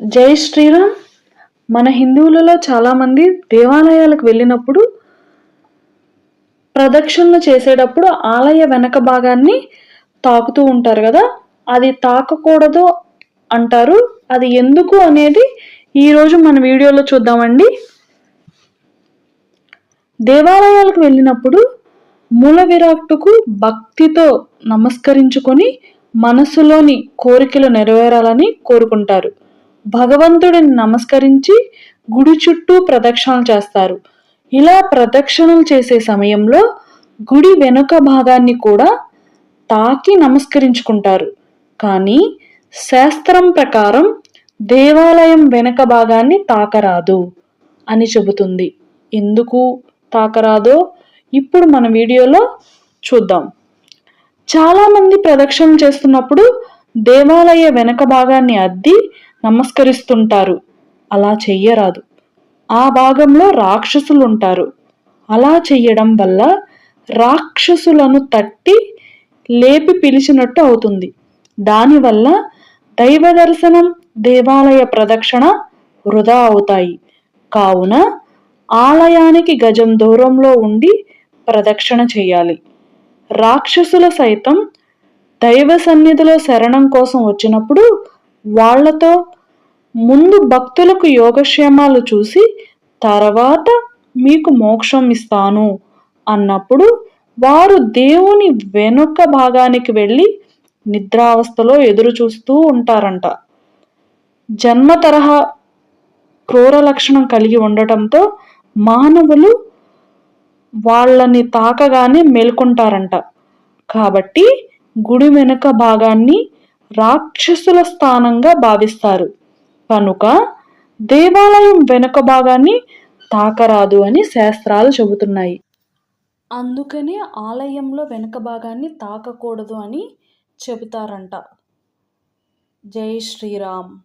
జై శ్రీరామ్. మన హిందువులలో చాలామంది దేవాలయాలకు వెళ్ళినప్పుడు ప్రదక్షిణలు చేసేటప్పుడు ఆలయ వెనక భాగాన్ని తాకుతూ ఉంటారు కదా? అది తాకకూడదు అంటారు. అది ఎందుకు అనేది ఈరోజు మన వీడియోలో చూద్దామండి. దేవాలయాలకు వెళ్ళినప్పుడు మూల విరాట్టుకు భక్తితో నమస్కరించుకొని మనసులోని కోరికలు నెరవేరాలని కోరుకుంటారు. భగవంతుడిని నమస్కరించి గుడి చుట్టూ ప్రదక్షిణలు చేస్తారు. ఇలా ప్రదక్షిణలు చేసే సమయంలో గుడి వెనుక భాగాన్ని కూడా తాకి నమస్కరించుకుంటారు. కానీ శాస్త్రం ప్రకారం దేవాలయం వెనక భాగాన్ని తాకరాదు అని చెబుతుంది. ఎందుకు తాకరాదో ఇప్పుడు మన వీడియోలో చూద్దాం. చాలామంది ప్రదక్షిణ చేస్తున్నప్పుడు దేవాలయ వెనక భాగాన్ని అద్ది నమస్కరిస్తుంటారు. అలా చెయ్యరాదు. ఆ భాగంలో రాక్షసులు ఉంటారు అలా చెయ్యడం వల్ల రాక్షసులను తట్టి లేపి పిలిచినట్టు అవుతుంది. దానివల్ల దైవ దర్శనం దేవాలయ ప్రదక్షిణ వృధా అవుతాయి. కావున ఆలయానికి గజం దూరంలో ఉండి ప్రదక్షిణ చేయాలి రాక్షసుల సైతం దైవ సన్నిధిలో శరణం కోసం వచ్చినప్పుడు వాళ్ళతో ముందు భక్తులకు యోగక్షేమాలు చూసి తర్వాత మీకు మోక్షం ఇస్తాను అన్నప్పుడు వారు దేవుని వెనుక భాగానికి వెళ్ళి నిద్రావస్థలో ఎదురు చూస్తూ ఉంటారంట. జన్మ తరహా క్రూర లక్షణం కలిగి ఉండటంతో మానవులు వాళ్ళని తాకగానే మేల్కొంటారంట. కాబట్టి గుడి వెనుక భాగాన్ని రాక్షసుల స్థానంగా భావిస్తారు. కనుక దేవాలయం వెనుక భాగాన్ని తాకరాదు అని శాస్త్రాలు చెబుతున్నాయి. అందుకనే ఆలయంలో వెనుక భాగాన్ని తాకకూడదు అని చెబుతారంట. జై శ్రీరామ్.